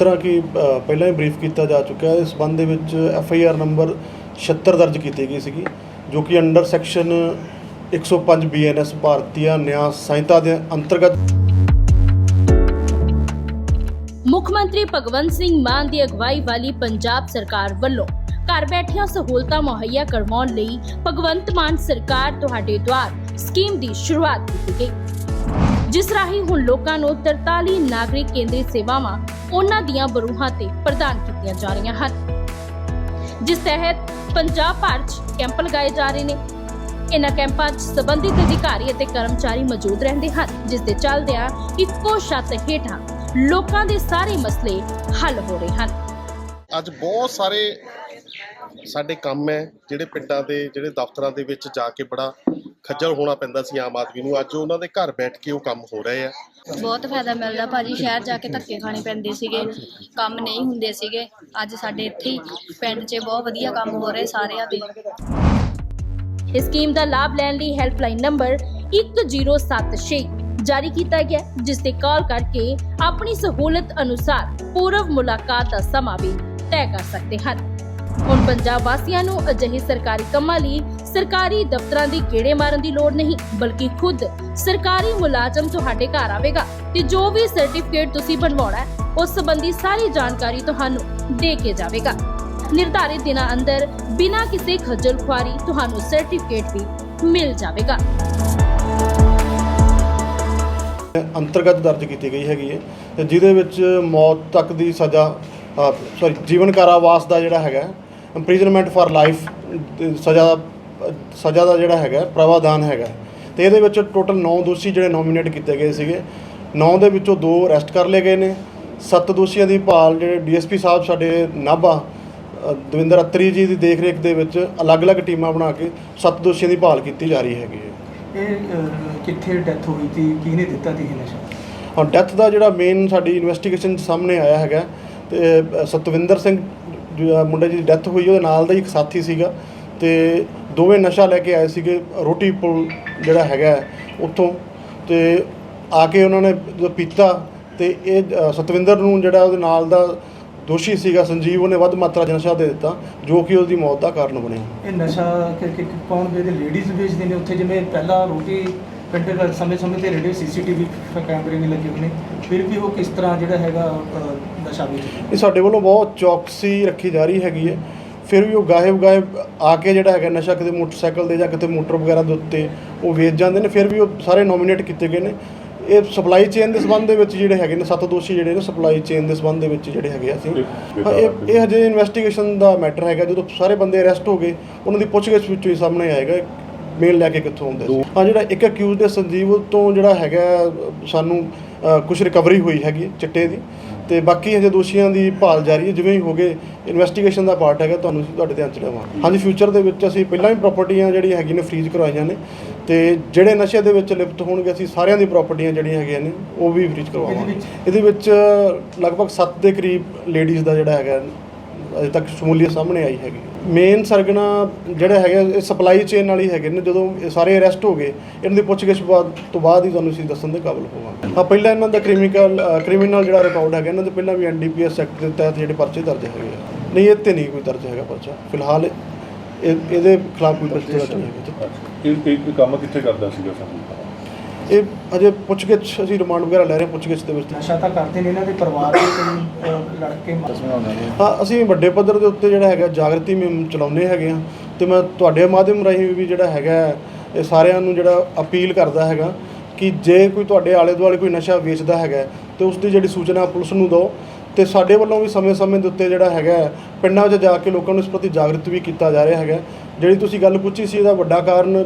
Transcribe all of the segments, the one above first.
ਤਰ੍ਹਾਂ ਕਿ ਪਹਿਲਾਂ ਹੀ ਬਰੀਫ ਕੀਤਾ ਜਾ ਚੁੱਕਾ ਹੈ। ਇਸ ਸੰਬੰਧ ਦੇ ਵਿੱਚ ਐਫ ਆਈ ਆਰ ਨੰਬਰ 76 ਦਰਜ ਕੀਤੀ ਗਈ ਸੀਗੀ, ਜੋ ਕਿ under section 105 B N S Bharatiya Nyaya Sanhita ਦੇ ਅੰਤਰਗਤ ਮੁੱਖ ਮੰਤਰੀ ਭਗਵੰਤ ਸਿੰਘ ਮਾਨ ਦੀ ਅਗਵਾਈ ਵਾਲੀ ਪੰਜਾਬ ਸਰਕਾਰ ਵੱਲੋਂ ਘਰ ਬੈਠਿਆਂ ਸਹੂਲਤਾਂ ਮੁਹੱਈਆ ਕਰਵਾਉਣ ਲਈ ਭਗਵੰਤ ਮਾਨ ਸਰਕਾਰ ਤੁਹਾਡੇ ਦੁਆਰ ਸਕੀਮ ਦੀ ਸ਼ੁਰੂਆਤ ਕੀਤੀ ਗਈ। ਜਿਸ ਰਾਹੀਂ ਹੁਣ ਲੋਕਾਂ ਨੂੰ 43 ਨਾਗਰਿਕ ਕੇਂਦਰੀ ਸੇਵਾਵਾਂ ਉਹਨਾਂ ਦੀਆਂ ਬਰੂਹਾਂ ਤੇ ਪ੍ਰਦਾਨ ਕੀਤੀਆਂ ਜਾ ਰਹੀਆਂ ਹਨ। ਜਿਸ ਤਹਿਤ ਪੰਜਾਬ ਭਰ 'ਚ ਕੈਂਪ ਲਗਾਏ ਜਾ ਰਹੇ ਨੇ। ਇਨ੍ਹਾਂ ਕੈਂਪਾਂ 'ਚ ਸੰਬੰਧਿਤ ਅਧਿਕਾਰੀ ਅਤੇ ਕਰਮਚਾਰੀ ਮੌਜੂਦ ਰਹਿੰਦੇ ਹਨ, ਜਿਸ ਦੇ ਚੱਲਦਿਆਂ ਇੱਕੋ ਛੱਤ ਹੇਠਾਂ ਲੋਕਾਂ ਦੇ ਸਾਰੇ ਮਸਲੇ ਹੱਲ ਹੋ ਰਹੇ ਹਨ। ਅੱਜ ਬਹੁਤ ਸਾਰੇ ਸਾਡੇ ਕੰਮ ਹੈ, ਜਿਹੜੇ ਪਿੰਡਾਂ ਦੇ, ਜਿਹੜੇ ਦਫ਼ਤਰਾਂ ਦੇ ਵਿੱਚ ਜਾ ਕੇ ਬੜਾ ਖੱਜਲ ਹੋਣਾ ਪੈਂਦਾ ਸੀ ਆਮ ਆਦਮੀ ਨੂੰ। ਅੱਜ ਉਹਨਾਂ ਦੇ ਘਰ ਬੈਠ ਕੇ ਉਹ ਕੰਮ ਹੋ ਰਹੇ ਆ। ਬਹੁਤ ਫਾਇਦਾ ਮਿਲਦਾ ਭਾਜੀ, ਸ਼ਹਿਰ ਜਾ ਕੇ ਧੱਕੇ ਖਾਣੇ ਪੈਂਦੇ ਸੀਗੇ, ਕੰਮ ਨਹੀਂ ਹੁੰਦੇ ਸੀਗੇ। ਅੱਜ ਸਾਡੇ ਇੱਥੇ ਪਿੰਡ 'ਚ ਬਹੁਤ ਵਧੀਆ ਕੰਮ ਹੋ ਰਹੇ ਸਾਰਿਆਂ ਦੇ। ਇਸ ਸਕੀਮ ਦਾ ਲਾਭ ਲੈਣ ਲਈ ਹੈਲਪਲਾਈਨ ਨੰਬਰ 1076 ਜਾਰੀ ਕੀਤਾ ਗਿਆ, ਜਿਸ ਤੇ ਕਾਲ ਕਰਕੇ ਆਪਣੀ ਸਹੂਲਤ ਅਨੁਸਾਰ ਪੂਰਵ ਮੁਲਾਕਾਤ ਦਾ ਸਮਾਂ ਵੀ ਤੈਅ ਕਰ ਸਕਦੇ ਹਨ। ਹੁਣ ਪੰਜਾਬ ਵਾਸੀਆਂ ਨੂੰ ਅਜਿਹੇ ਸਰਕਾਰੀ ਕੰਮਾਂ ਲਈ ਸਰਕਾਰੀ ਦਫ਼ਤਰਾਂ ਦੀ ਗੇੜੇ ਮਾਰਨ ਦੀ ਲੋੜ ਨਹੀਂ, ਬਲਕਿ ਖੁਦ ਸਰਕਾਰੀ ਮੁਲਾਜ਼ਮ ਤੁਹਾਡੇ ਘਰ ਆਵੇਗਾ ਤੇ ਜੋ ਵੀ ਸਰਟੀਫਿਕੇਟ ਤੁਸੀਂ ਬਣਵਾਉਣਾ ਹੈ, ਉਸ ਸੰਬੰਧੀ ਸਾਰੀ ਜਾਣਕਾਰੀ ਤੁਹਾਨੂੰ ਦੇ ਕੇ ਜਾਵੇਗਾ। ਨਿਰਧਾਰਿਤ ਦਿਨਾਂ ਅੰਦਰ ਬਿਨਾਂ ਕਿਸੇ ਖੱਜਲ ਖੁਆਰੀ ਤੁਹਾਨੂੰ ਸਰਟੀਫਿਕੇਟ ਵੀ ਮਿਲ ਜਾਵੇਗਾ। ਅੰਤਰਗਤ ਦਰਜ ਕੀਤੀ ਗਈ ਹੈਗੀ ਹੈ ਤੇ ਜਿਹਦੇ ਵਿੱਚ ਮੌਤ ਤੱਕ ਦੀ ਸਜ਼ਾ ਸੌਰੀ ਜੀਵਨ ਕਾਰਾਵਾਸ ਦਾ ਜਿਹੜਾ ਹੈਗਾ ਇੰਪ੍ਰਿਜ਼ਨਮੈਂਟ ਫਾਰ ਲਾਈਫ ਸਜ਼ਾ ਅ, ਸਜ਼ਾ ਦਾ ਜਿਹੜਾ ਹੈਗਾ ਪ੍ਰਾਵਧਾਨ ਹੈਗਾ। ਤੇ ਇਹਦੇ ਵਿੱਚ ਟੋਟਲ 9 ਦੋਸ਼ੀ ਜਿਹੜੇ ਨੋਮੀਨੇਟ ਕੀਤੇ ਗਏ ਸੀਗੇ। 9 ਦੇ ਵਿੱਚੋਂ 2 ਅਰੈਸਟ ਕਰ ਲਏ ਗਏ ਨੇ। 7 ਦੋਸ਼ੀਆਂ ਦੀ ਭਾਲ ਜਿਹੜੇ ਡੀਐਸਪੀ ਸਾਹਿਬ ਸਾਡੇ ਨਾਭਾ ਦਵਿੰਦਰ ਅਤਰੀ ਜੀ ਦੀ ਦੇਖਰੇਖ ਦੇ ਵਿੱਚ ਅਲੱਗ-ਅਲੱਗ ਟੀਮਾਂ ਬਣਾ ਕੇ 7 ਦੋਸ਼ੀਆਂ ਦੀ ਭਾਲ ਕੀਤੀ ਜਾ ਰਹੀ ਹੈਗੀ ਹੈ। ਇਹ ਕਿੱਥੇ ਡੈਥ ਹੋਈ ਸੀ? ਕਿਹਨੇ ਦਿੱਤਾ ਸੀ ਇਹ ਨਸ਼ਾ ਹੁਣ ਡੈਥ ਦਾ ਜਿਹੜਾ ਮੇਨ ਸਾਡੀ ਇਨਵੈਸਟੀਗੇਸ਼ਨ ਸਾਹਮਣੇ ਆਇਆ ਹੈਗਾ ਤੇ ਸਤਵਿੰਦਰ ਸਿੰਘ ਜਿਹੜਾ ਮੁੰਡੇ ਦੀ ਡੈਥ ਹੋਈ, ਉਹਦੇ ਨਾਲ ਦਾ ਹੀ ਇੱਕ ਸਾਥੀ ਸੀਗਾ ਤੇ ਦੋਵੇਂ ਨਸ਼ਾ ਲੈ ਕੇ ਆਏ ਸੀਗੇ, ਰੋਟੀ ਪੁਲ ਜਿਹੜਾ ਹੈਗਾ ਉੱਥੋਂ ਤੇ ਆ ਕੇ ਉਹਨਾਂ ਨੇ ਜਦੋਂ ਪੀਤਾ ਤੇ ਇਹ ਸਤਵਿੰਦਰ ਨੂੰ ਜਿਹੜਾ ਉਹਦੇ ਨਾਲ ਦਾ ਦੋਸ਼ੀ ਸੀਗਾ ਸੰਜੀਵ, ਉਹਨੇ ਵੱਧ ਮਾਤਰਾ 'ਚ ਨਸ਼ਾ ਦੇ ਦਿੱਤਾ, ਜੋ ਕਿ ਉਹਦੀ ਮੌਤ ਦਾ ਕਾਰਨ ਬਣਿਆ। ਇਹ ਨਸ਼ਾ ਕਿ ਕਿ ਕੌਣ ਵੇਚਦੇ ਲੇਡੀਜ਼ ਵੇਚਦੇ ਨੇ ਉੱਥੇ, ਜਿਵੇਂ ਪਹਿਲਾਂ ਰੋਟੀ ਪਿੰਡ ਦੇ ਸਮੇਂ ਸਮੇਂ ਤੇ ਰੇਡੀਓ ਸੀਸੀਟੀਵੀ ਕੈਮਰੇ ਵੀ ਲੱਗੇ ਹੋਏ ਨੇ ਫਿਰ ਵੀ ਉਹ ਕਿਸ ਤਰ੍ਹਾਂ ਜਿਹੜਾ ਹੈਗਾ ਨਸ਼ਾ ਵੇਚਦੇ ਇਹ ਸਾਡੇ ਵੱਲੋਂ ਬਹੁਤ ਚੌਕਸੀ ਰੱਖੀ ਜਾ ਰਹੀ ਹੈਗੀ ਹੈ। ਫਿਰ ਵੀ ਉਹ ਗਾਇਬ ਗਾਇਬ ਆ ਕੇ ਜਿਹੜਾ ਹੈਗਾ ਨਸ਼ਾ ਕਿਤੇ ਮੋਟਰਸਾਈਕਲ ਦੇ ਜਾਂ ਕਿਤੇ ਮੋਟਰ ਵਗੈਰਾ ਦੇ ਉੱਤੇ ਉਹ ਵੇਚ ਜਾਂਦੇ ਨੇ। ਫਿਰ ਵੀ ਉਹ ਸਾਰੇ ਨੋਮੀਨੇਟ ਕੀਤੇ ਗਏ ਨੇ। ਇਹ ਸਪਲਾਈ ਚੇਨ ਦੇ ਸੰਬੰਧ ਦੇ ਵਿੱਚ ਜਿਹੜੇ ਹੈਗੇ ਨੇ ਸੱਤ ਦੋਸ਼ੀ ਜਿਹੜੇ ਨੇ ਸਪਲਾਈ ਚੇਨ ਦੇ ਸੰਬੰਧ ਦੇ ਵਿੱਚ ਜਿਹੜੇ ਹੈਗੇ ਆ ਅਸੀਂ। ਹਾਂ, ਇਹ ਇਹ ਹਜੇ ਇਨਵੈਸਟੀਗੇਸ਼ਨ ਦਾ ਮੈਟਰ ਹੈਗਾ। ਜਦੋਂ ਸਾਰੇ ਬੰਦੇ ਅਰੈਸਟ ਹੋ ਗਏ ਉਹਨਾਂ ਦੀ ਪੁੱਛਗਿੱਛ ਵਿੱਚੋਂ ਹੀ ਸਾਹਮਣੇ ਆਏਗਾ। ਮੇਲ ਲੈ ਕੇ ਕਿੱਥੋਂ ਆਉਂਦੇ ਸੀ? ਹਾਂ ਜਿਹੜਾ ਇੱਕ ਅਕਿਊਜ਼ ਦੇ ਸੰਜੀਵ ਤੋਂ ਜਿਹੜਾ ਹੈਗਾ ਸਾਨੂੰ ਕੁਝ ਰਿਕਵਰੀ ਹੋਈ ਹੈਗੀ ਚਿੱਟੇ ਦੀ। ਤੇ ਬਾਕੀ ਹਜੇ ਦੋਸ਼ੀਆਂ ਦੀ ਭਾਲ ਜਾਰੀ ਹੈ ਜਿਵੇਂ ਹੀ ਹੋਗੇ ਇਨਵੈਸਟੀਗੇਸ਼ਨ ਦਾ ਪਾਰਟ ਹੈਗਾ ਤੁਹਾਨੂੰ ਅਸੀਂ ਤੁਹਾਡੇ ਧਿਆਨ ਚ ਲਿਆਵਾਂਗੇ। ਹਾਂਜੀ ਫਿਊਚਰ ਦੇ ਵਿੱਚ ਅਸੀਂ ਪਹਿਲਾਂ ਹੀ ਪ੍ਰਾਪਰਟੀਆਂ ਜਿਹੜੀਆਂ ਹੈਗੀਆਂ ਨੇ ਫ੍ਰੀਜ਼ ਕਰਵਾਈਆਂ ਨੇ। ਤੇ ਜਿਹੜੇ ਨਸ਼ੇ ਦੇ ਵਿੱਚ ਲਿਪਤ ਹੋਣਗੇ ਅਸੀਂ ਸਾਰਿਆਂ ਦੀ ਪ੍ਰਾਪਰਟੀਆਂ ਜਿਹੜੀਆਂ ਹੈਗੀਆਂ ਨੇ ਉਹ ਵੀ ਫ੍ਰੀਜ਼ ਕਰਵਾਵਾਂਗੇ। ਇਹਦੇ ਵਿੱਚ ਲਗਭਗ 7 ਦੇ ਕਰੀਬ ਲੇਡੀਜ਼ ਦਾ ਜਿਹੜਾ ਹੈਗਾ ਅਜੇ ਤੱਕ ਸ਼ਮੂਲੀਅਤ ਸਾਹਮਣੇ ਆਈ ਹੈਗੀ। ਮੇਨ ਸਰਗਨਾ ਜਿਹੜਾ ਹੈਗਾ ਇਹ ਸਪਲਾਈ ਚੇਨ ਵਾਲੀ ਹੈਗੇ ਨੇ। ਜਦੋਂ ਇਹ ਸਾਰੇ ਅਰੈਸਟ ਹੋ ਗਏ ਇਹਨਾਂ ਦੀ ਪੁੱਛਗਿੱਛ ਬਾਅਦ ਤੋਂ ਬਾਅਦ ਹੀ ਤੁਹਾਨੂੰ ਅਸੀਂ ਦੱਸਣ ਦੇ ਕਾਬਿਲ ਹੋਵਾਂਗੇ। ਹਾਂ ਪਹਿਲਾਂ ਇਹਨਾਂ ਦਾ ਕ੍ਰਿਮੀਨਲ ਕ੍ਰਿਮੀਨਲ ਜਿਹੜਾ ਰਿਕਾਰਡ ਹੈਗਾ ਇਹਨਾਂ ਦੇ ਪਹਿਲਾਂ ਵੀ ਐਨਡੀਪੀਐਸ ਐਕਟ ਦੇ ਤਹਿਤ ਜਿਹੜੇ ਪਰਚੇ ਦਰਜ ਹੈਗੇ ਆ। ਨਹੀਂ ਇਹ ਤੇ ਨਹੀਂ ਕੋਈ ਦਰਜ ਹੈਗਾ ਪਰਚਾ। ਫਿਲਹਾਲ ਇਹ ਇਹਦੇ ਖਿਲਾਫ ਕੋਈ ਪਰਚਾ ਦਰਜ ਨਹੀਂ ਇਹ ਇਹ ਕੰਮ ਕਿੱਥੇ ਕਰਦਾ ਸੀਗਾ ਸਾਨੂੰ ਇਹ ਅਜੇ ਪੁੱਛਗਿੱਛ ਅਸੀਂ ਰਿਮਾਂਡ ਵਗੈਰਾ ਲੈ ਰਹੇ ਹਾਂ ਪੁੱਛਗਿੱਛ ਦੇ ਵਿੱਚ। ਨਸ਼ਾ ਤਾਂ ਕਰਦੇ ਨੇ ਇਹਨਾਂ ਦੇ ਪਰਿਵਾਰ ਦੇ ਕੋਈ ਅਹ, ਲੜਕੇ ਹਾਂ ਅਸੀਂ ਵੱਡੇ ਪੱਧਰ ਦੇ ਉੱਤੇ ਜਿਹੜਾ ਹੈਗਾ ਜਾਗਰਤੀ ਮੁਹਿੰਮ ਚਲਾਉਂਦੇ ਹੈਗੇ ਆ ਤੇ ਮੈਂ ਤੁਹਾਡੇ ਮਾਧਿਅਮ ਰਾਹੀਂ ਵੀ ਜਿਹੜਾ ਹੈਗਾ ਇਹ ਸਾਰਿਆਂ ਨੂੰ ਜਿਹੜਾ ਅਪੀਲ ਕਰਦਾ ਹੈਗਾ ਕਿ ਜੇ ਕੋਈ ਤੁਹਾਡੇ ਆਲੇ ਦੁਆਲੇ ਕੋਈ ਨਸ਼ਾ ਵੇਚਦਾ ਹੈਗਾ ਤੇ ਉਸ ਦੀ ਜਿਹੜੀ ਸੂਚਨਾ ਪੁਲਿਸ ਨੂੰ ਦਿਓ ਤੇ ਸਾਡੇ ਵੱਲੋਂ ਵੀ ਸਮੇਂ-ਸਮੇਂ ਦੇ ਉੱਤੇ ਜਿਹੜਾ ਹੈਗਾ ਪਿੰਡਾਂ 'ਚ ਜਾ ਕੇ ਲੋਕਾਂ ਨੂੰ ਇਸ ਪ੍ਰਤੀ ਜਾਗਰਿਤ ਵੀ ਕੀਤਾ ਜਾ ਰਿਹਾ ਹੈਗਾ ਜਿਹੜੀ ਤੁਸੀਂ ਗੱਲ ਪੁੱਛੀ ਸੀ ਇਹਦਾ ਵੱਡਾ ਕਾਰਨ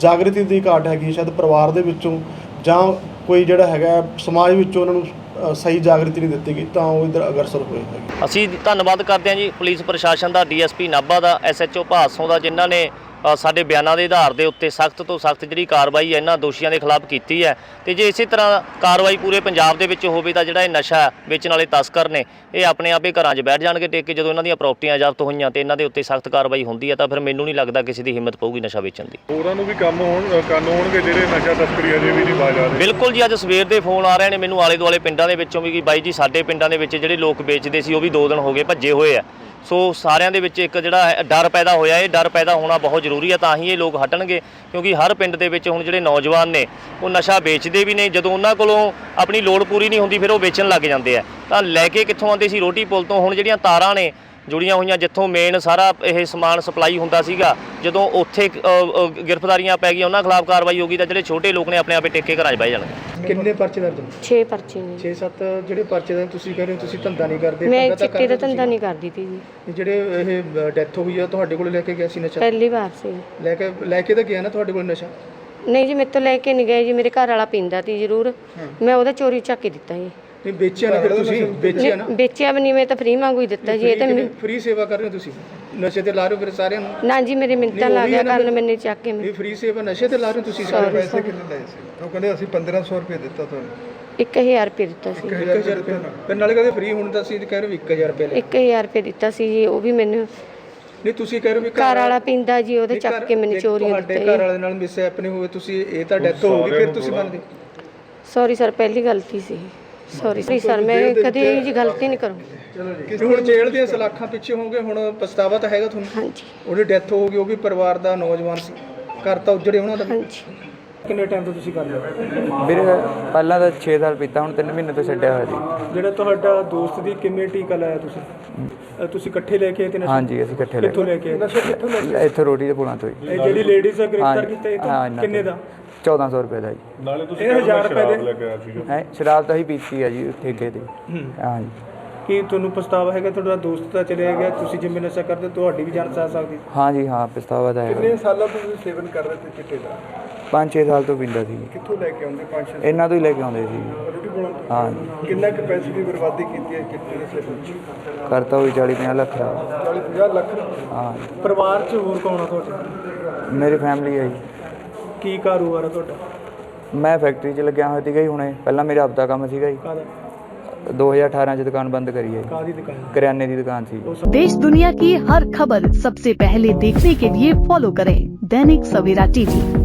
ਜਾਗਰਤੀ ਦੀ ਘਾਟ ਹੈਗੀ, ਸ਼ਾਇਦ ਪਰਿਵਾਰ ਦੇ ਵਿੱਚੋਂ ਜਾਂ ਕੋਈ ਜਿਹੜਾ ਹੈਗਾ, ਸਮਾਜ ਵਿੱਚੋਂ ਉਹਨਾਂ ਨੂੰ ਸਹੀ ਜਾਗਰਤੀ ਨਹੀਂ ਦਿੱਤੀ ਗਈ, ਤਾਂ ਉਹ ਇਧਰ ਅਗਰਸਰ ਹੋਏ ਹੈਗੇ। ਅਸੀਂ ਧੰਨਵਾਦ ਕਰਦੇ ਹਾਂ ਜੀ ਪੁਲਿਸ ਪ੍ਰਸ਼ਾਸਨ ਦਾ, ਡੀਐਸਪੀ ਨਾਭਾ ਦਾ, ਐਸਐਚਓ ਭਾਸੋਂ ਦਾ, ਜਿਨ੍ਹਾਂ ਨੇ ਸਾਡੇ ਬਿਆਨਾਂ ਦੇ ਆਧਾਰ ਦੇ ਉੱਤੇ ਸਖਤ ਤੋਂ ਸਖਤ ਜਿਹੜੀ ਕਾਰਵਾਈ ਹੈ ਇਹਨਾਂ ਦੋਸ਼ੀਆਂ ਦੇ ਖਿਲਾਫ ਕੀਤੀ ਹੈ। ਤੇ ਜੇ ਇਸੇ ਤਰ੍ਹਾਂ ਕਾਰਵਾਈ ਪੂਰੇ ਪੰਜਾਬ ਦੇ ਵਿੱਚ ਹੋਵੇ ਤਾਂ ਜਿਹੜਾ ਇਹ ਨਸ਼ਾ ਵੇਚਣ ਵਾਲੇ ਤਸਕਰ ਨੇ ਇਹ ਆਪਣੇ ਆਪੇ ਘਰਾਂ 'ਚ ਬੈਠ ਜਾਣਗੇ ਟੇਕ ਕੇ। ਜਦੋਂ ਇਹਨਾਂ ਦੀਆਂ ਪ੍ਰਾਪਰਟੀਆਂ ਜ਼ਬਤ ਹੋਈਆਂ ਤੇ ਇਹਨਾਂ ਦੇ ਉੱਤੇ ਸਖਤ ਕਾਰਵਾਈ ਹੁੰਦੀ ਹੈ ਤਾਂ ਫਿਰ ਮੈਨੂੰ ਨਹੀਂ ਲੱਗਦਾ ਕਿਸੇ ਦੀ ਹਿੰਮਤ ਪਊਗੀ ਨਸ਼ਾ ਵੇਚਣ ਦੀ। ਹੋਰਾਂ ਨੂੰ ਵੀ ਕੰਮ ਹੋਣ ਕੰਨ ਹੋਣਗੇ ਜਿਹੜੇ ਨਸ਼ਾ ਤਸਕਰੀ ਅਜੇ ਵੀ ਨਹੀਂ ਬਾਜ ਆ ਰਹੇ ਬਿਲਕੁਲ ਜੀ ਅੱਜ ਸਵੇਰ ਦੇ ਫੋਨ ਆ ਰਹੇ ਨੇ ਮੈਨੂੰ ਆਲੇ ਦੁਆਲੇ ਪਿੰਡਾਂ ਦੇ ਵਿੱਚੋਂ ਵੀ ਕਿ ਬਾਈ ਜੀ ਸਾਡੇ ਪਿੰਡਾਂ ਦੇ ਵਿੱਚ ਜਿਹੜੇ ਲੋਕ ਵੇਚਦੇ ਸੀ ਉਹ ਵੀ 2 ਦਿਨ ਹੋ ਗਏ ਭੱਜੇ ਹੋਏ ਆ। ਸੋ ਸਾਰਿਆਂ ਦੇ ਵਿੱਚ ਇੱਕ ਜਿਹੜਾ ਡਰ ਪੈਦਾ ਹੋਇਆ ਇਹ ਡਰ ਪੈਦਾ ਹੋਣਾ ਬਹੁਤ ਜ਼ਰੂਰੀ ਹੈ, ਤਾਂ ਹੀ ਇਹ ਲੋਕ ਹਟਣਗੇ, ਕਿਉਂਕਿ ਹਰ ਪਿੰਡ ਦੇ ਵਿੱਚ ਹੁਣ ਜਿਹੜੇ ਨੌਜਵਾਨ ਨੇ, ਉਹ ਨਸ਼ਾ ਵੇਚਦੇ ਵੀ ਨੇ। ਜਦੋਂ ਉਹਨਾਂ ਕੋਲੋਂ ਆਪਣੀ ਲੋੜ ਪੂਰੀ ਨਹੀਂ ਹੁੰਦੀ, ਫਿਰ ਉਹ ਵੇਚਣ ਲੱਗ ਜਾਂਦੇ ਆ। ਤਾਂ ਲੈ ਕੇ ਕਿੱਥੋਂ ਆਉਂਦੇ ਸੀ? ਰੋਟੀ ਪੁਲ ਤੋਂ। ਹੁਣ ਜਿਹੜੀਆਂ ਤਾਰਾਂ ਨੇ ਜੁੜੀਆਂ ਹੋਈਆਂ ਜਿੱਥੋਂ ਮੇਨ ਸਾਰਾ ਇਹ ਸਮਾਨ ਸਪਲਾਈ ਹੁੰਦਾ ਸੀਗਾ। ਜਦੋਂ ਉੱਥੇ ਗ੍ਰਿਫਤਾਰੀਆਂ ਪੈ ਗਈਆਂ ਉਹਨਾਂ ਖਿਲਾਫ ਕਾਰਵਾਈ ਹੋਗੀ ਤਾਂ ਜਿਹੜੇ ਛੋਟੇ ਲੋਕ ਨੇ ਆਪਣੇ ਆਪੇ ਟੇਕੇ ਘਰਾਂ 'ਚ ਬਹਿ ਜਾਣਗੇ। ਕਿੰਨੇ ਪਰਚੇ ਦਰਜ 6 ਪਰਚੇ ਨੇ। 6-7 ਜਿਹੜੇ ਪਰਚੇ ਦਾ ਤੁਸੀਂ ਕਹਿ ਰਹੇ ਹੋ ਤੁਸੀਂ ਧੰਦਾ ਨਹੀਂ ਕਰਦੇ ਮੈਂ ਚਿੱਟੇ ਦਾ ਧੰਦਾ। ਨਹੀਂ ਕਰਦੀ ਤੀ ਜੀ। ਜਿਹੜੇ ਇਹ ਡੈਥ ਹੋਈ ਆ ਤੁਹਾਡੇ ਕੋਲ ਲੈ ਕੇ ਗਿਆ ਸੀ ਨਸ਼ਾ? ਪਹਿਲੀ ਵਾਰ ਸੀ। ਲੈ ਕੇ ਲੈ ਕੇ ਤਾਂ ਗਿਆ ਨਾ ਤੁਹਾਡੇ ਕੋਲ ਨਸ਼ਾ? ਨਹੀਂ ਜੀ ਮੇਰੇ ਤੋਂ ਲੈ ਕੇ ਨਹੀਂ ਗਏ ਜੀ ਮੇਰੇ ਘਰ ਵਾਲਾ ਪੀਂਦਾ ਤੀ ਜ਼ਰੂਰ। ਮੈਂ ਉਹਦਾ ਚੋਰੀ ਚੱਕ ਕੇ ਦਿੱਤਾ ਜੀ। ਨਹੀਂ ਵੇਚਿਆ ਨਾ ਫਿਰ ਤੁਸੀਂ? ਵੇਚਿਆ ਨਾ? ਨਹੀਂ, ਵੇਚਿਆ ਵੀ ਨਹੀਂ ਮੈਂ ਤਾਂ ਫ੍ਰੀ ਵਾਂਗੂ ਹੀ ਦਿੱਤਾ ਜੀ ਇਹ ਤਾਂ ਮੈਂ- ਫ੍ਰੀ ਸੇਵਾ ਕਰ ਰਹੇ ਹੋ ਤੁਸੀਂ? ਨਸ਼ੇ ਤੇ ਲਾ ਰਹੇ ਹੋ ਫਿਰ ਸਾਰਿਆਂ ਨੂੰ? ਨਾ ਜੀ ਮੇਰੇ ਮਿੰਟਾਂ ਨਹੀਂ, ਲਾ ਵੀ ਗਿਆ ਫਿਰ। ਮੈਨੇ ਚੱਕ ਕੇ ਮੈਂ ਇਹ ਫ੍ਰੀ ਸੇਵਾ ਨਸ਼ੇ ਤੇ ਲਾ ਰਹੇ ਹੋ ਤੁਸੀਂ? ਸਾਰੇ ਪੈਸੇ। ਕਿੰਨੇ ਲਏ ਸੀ? ਉਹ ਕਹਿੰਦੇ ਅਸੀਂ 1500 ਰੁਪਏ ਦਿੱਤਾ ਤੁਹਾਨੂੰ। 1000 ਰੁਪਏ ਦਿੱਤਾ ਸੀ। 1000 ਰੁਪਏ ਫਿਰ ਨਾਲੇ ਕਹਿੰਦੇ ਫ੍ਰੀ ਹੁਣ ਤਾਂ ਅਸੀਂ ਕਹਿ ਰਹੇ ਹੋ 1000 ਰੁਪਏ ਲੈ। 1000 ਰੁਪਏ ਦਿੱਤਾ ਸੀ ਜੀ ਉਹ ਵੀ ਮੈਨੂੰ ਨਹੀਂ ਤੁਸੀਂ ਕਹਿ ਰਹੇ ਵੀ ਘਰ ਵਾਲਾ ਪੀਂਦਾ ਜੀ ਉਹਦੇ ਨਹੀਂ, ਚੱਕ ਕੇ ਮੈਨੂੰ ਚੋਰੀਆਂ ਤੁਹਾਡੇ ਦਿੱਤੇ ਘਰ ਵਾਲੇ ਨਾਲ ਮਿਸ ਨਹੀਂ ਹੋਵੇ ਤੁਸੀਂ ਇਹ ਤਾਂ ਡੈਥ ਹੋ ਗਈ ਫਿਰ ਤੁਸੀਂ ਮੰਨਦੇ। ਸੌਰੀ ਸਰ ਪਹਿਲੀ ਗਲਤੀ ਸੀ। ਸੌਰੀ ਸਰ ਮੈਂ ਕਦੇ ਇਹ ਜੀ ਗਲਤੀ ਨਹੀਂ ਕਰੂੰਗੀ। ਚਲੋ ਜੀ ਹੁਣ ਜੇਲ੍ਹ ਦੀਆਂ ਸਲਾਖਾਂ ਪਿੱਛੇ ਹੋਗੇ ਹੁਣ ਪਛਤਾਵਾ ਤਾਂ ਹੈਗਾ ਤੁਹਾਨੂੰ? ਹਾਂਜੀ। ਉਹਦੀ ਡੈਥ ਹੋ ਗਈ ਉਹ ਵੀ ਪਰਿਵਾਰ ਦਾ ਨੌਜਵਾਨ ਸੀ। ਘਰ ਤਾਂ ਉਜੜੇ ਉਹਨਾਂ ਦਾ। ਹਾਂਜੀ। ਕਿੰਨੇ ਟਾਈਮ ਤੋਂ ਤੁਸੀਂ ਕਰ ਰਹੇ ਹੋ? ਵੀਰੇ ਪਹਿਲਾਂ ਤਾਂ 6 ਸਾਲ ਪੀਤਾ ਹੁਣ 3 ਮਹੀਨੇ ਤੋਂ ਛੱਡਿਆ ਹੋਇਆ ਜੀ। ਜਿਹੜਾ ਤੁਹਾਡਾ ਦੋਸਤ ਦੀ ਕਿਵੇਂ ਟੀਕਾ ਲਾਇਆ ਤੁਸੀਂ? ਅ, ਤੁਸੀਂ ਇਕੱਠੇ ਲੈ ਕੇ ਆਏ ਤੇ ਨਸ਼ਾ ਹਾਂਜੀ ਅਸੀਂ ਇਕੱਠੇ ਲੈ ਕਿੱਥੋਂ ਲੈ ਕੇ ਆਏ? ਨਸ਼ਾ ਕਿੱਥੋਂ ਲੈ ਕੇ ਇੱਥੇ ਰੋਟੀ ਦੇ ਪੁਲਾਂ ਤੋਂ ਹੀ ਇਹ ਜਿਹੜੀ ਲੇਡੀਜ਼ ਦਾ ਗ੍ਰਿਫਤਾਰ ਕੀਤਾ ਇਹ ਹਾਂ, ਤੋਂ ਇਹਨਾਂ ਕਿੰਨੇ। ਦਾ? 1400 ਰੁਪਏ ਦਾ ਜੀ। ਨਾਲੇ ਤੁਸੀਂ ਇਹ ਕਹਿੰਦੇ ਹਜ਼ਾਰ ਰੁਪਏ ਸ਼ਰਾਬ ਦੇ- ਲੈ ਕੇ ਆਇਆ ਸੀਗਾ ਹੈ ਸ਼ਰਾਬ ਤਾਂ ਹੀ ਪੀਤੀ ਹੈ ਜੀ ਠੇਕੇ ਤੇ। ਹਾਂਜੀ। ਕੀ ਤੁਹਾਨੂੰ ਪਛਤਾਵਾ ਹੈਗਾ? ਤੁਹਾਡਾ ਦੋਸਤ ਤਾਂ ਚਲਿਆ ਗਿਆ ਤੁਸੀਂ ਜਿਵੇਂ ਨਸ਼ਾ ਕਰਦੇ ਤੁਹਾਡੀ ਵੀ ਜਾਨ ਜਾ ਸਕਦੀ। ਹਾਂਜੀ ਹਾਂ ਪਛਤਾਵਾ ਤਾਂ ਹੈ ਸਾਲਾਂ ਤੋਂ ਤੁਸੀਂ ਸੇਵਨ ਕਰ ਰਹੇ ਤੇ ਚਿੱਟੇ ਦਾ? 5-6 ਸਾਲ ਤੋਂ ਪੀਂਦਾ ਸੀ ਕਿੱਥੋਂ ਲੈ ਕੇ ਆਉਂਦੇ ਪੰਜ ਛੇ ਇਹਨਾਂ ਤੋਂ ਹੀ ਲੈ ਕੇ ਆਉਂਦੇ ਸੀ ਰੋਟੀ ਬਣਾਉਣ ਹਾਂ ਕਿੰਨਾ ਕੁ ਪੈਸੇ ਦੀ ਬਰਬਾਦੀ ਕੀਤੀ ਹੈ ਚਿੱਟੇ ਦੇ ਸੇਵਨ ਚ ਕਰਤਾ ਹੋਈ 40-50 ਲੱਖ ਦਾ 40 50 ਲੱਖ ਹਾਂ ਪਰਿਵਾਰ ਚ ਹੋਰ ਕੌਣ ਆ ਤੁਹਾਡੇ ਮੇਰੀ ਫੈਮਿਲੀ ਹੈ ਜੀ ਕੀ ਕਾਰੋਬਾਰ ਆ ਤੁਹਾਡਾ ਮੈਂ ਫੈਕਟਰੀ 'ਚ ਲੱਗਿਆ ਹੋਇਆ ਸੀਗਾ ਜੀ ਹੁਣੇ ਪਹਿਲਾਂ ਮੇਰਾ ਆਪਦਾ ਕੰਮ ਸੀਗਾ ਜੀ ਕਾਹਦਾ 2018 'ਚ ਦੁਕਾਨ ਬੰਦ ਕਰੀ ਹੈ ਜੀ ਕਾਹਦੀ ਦੁਕਾਨ ਕਰਿਆਨੇ ਦੀ ਦੁਕਾਨ ਸੀ देश दुनिया की हर खबर सबसे पहले देखने के लिए फॉलो करें दैनिक सवेरा टीवी